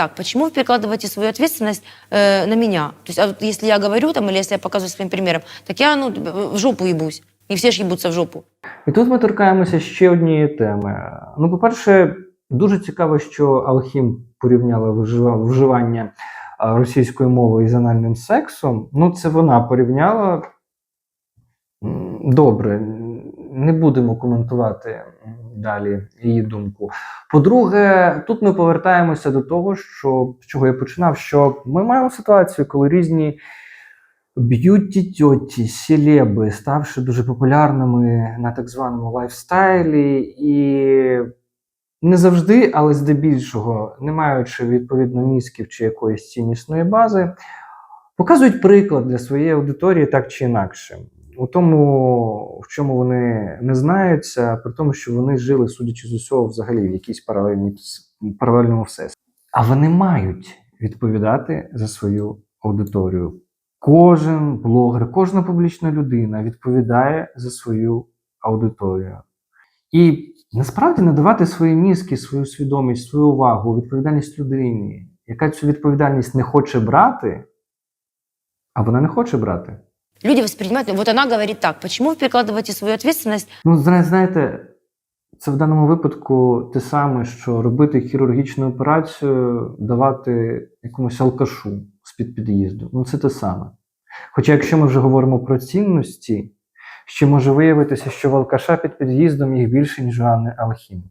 так, почему вы перекладываете свою ответственность э, на меня? То есть, а вот если я говорю там, или если я показываю своим примером, так я ну, в жопу ебусь. И все ж ебутся в жопу. І тут ми торкаємося ще однієї теми. Ну, по-перше, дуже цікаво, що Алхім порівняла вжива- вживання а, російської мови із анальним сексом. Ну, це вона порівняла. М, Добре, Не будемо коментувати далі її думку. По-друге, тут ми повертаємося до того, що з чого я починав, що ми маємо ситуацію, коли різні б'юті тьоті, селеби, ставши дуже популярними на так званому лайфстайлі, і не завжди, але здебільшого, не маючи відповідно мізків чи якоїсь ціннісної бази, показують приклад для своєї аудиторії так чи інакше. У тому, в чому вони не знаються, при тому, що вони жили, судячи з усього, взагалі в якійсь паралельній паралельному всесвіті. А вони мають відповідати за свою аудиторію. Кожен блогер, кожна публічна людина відповідає за свою аудиторію. І насправді надавати свої мізки, свою свідомість, свою увагу, відповідальність людині, яка цю відповідальність не хоче брати, а вона не хоче брати. Люди воспринимают, вот она говорит так, почему вы перекладываете свою ответственность Ну, зна- знаєте, це в даному випадку те саме, що робити хірургічну операцію, давати якомусь алкашу з-під під'їзду. Ну, це те саме. Хоча, якщо ми вже говоримо про цінності, ще може виявитися, що в алкаша під під'їздом їх більше, ніж у Анни Алхім.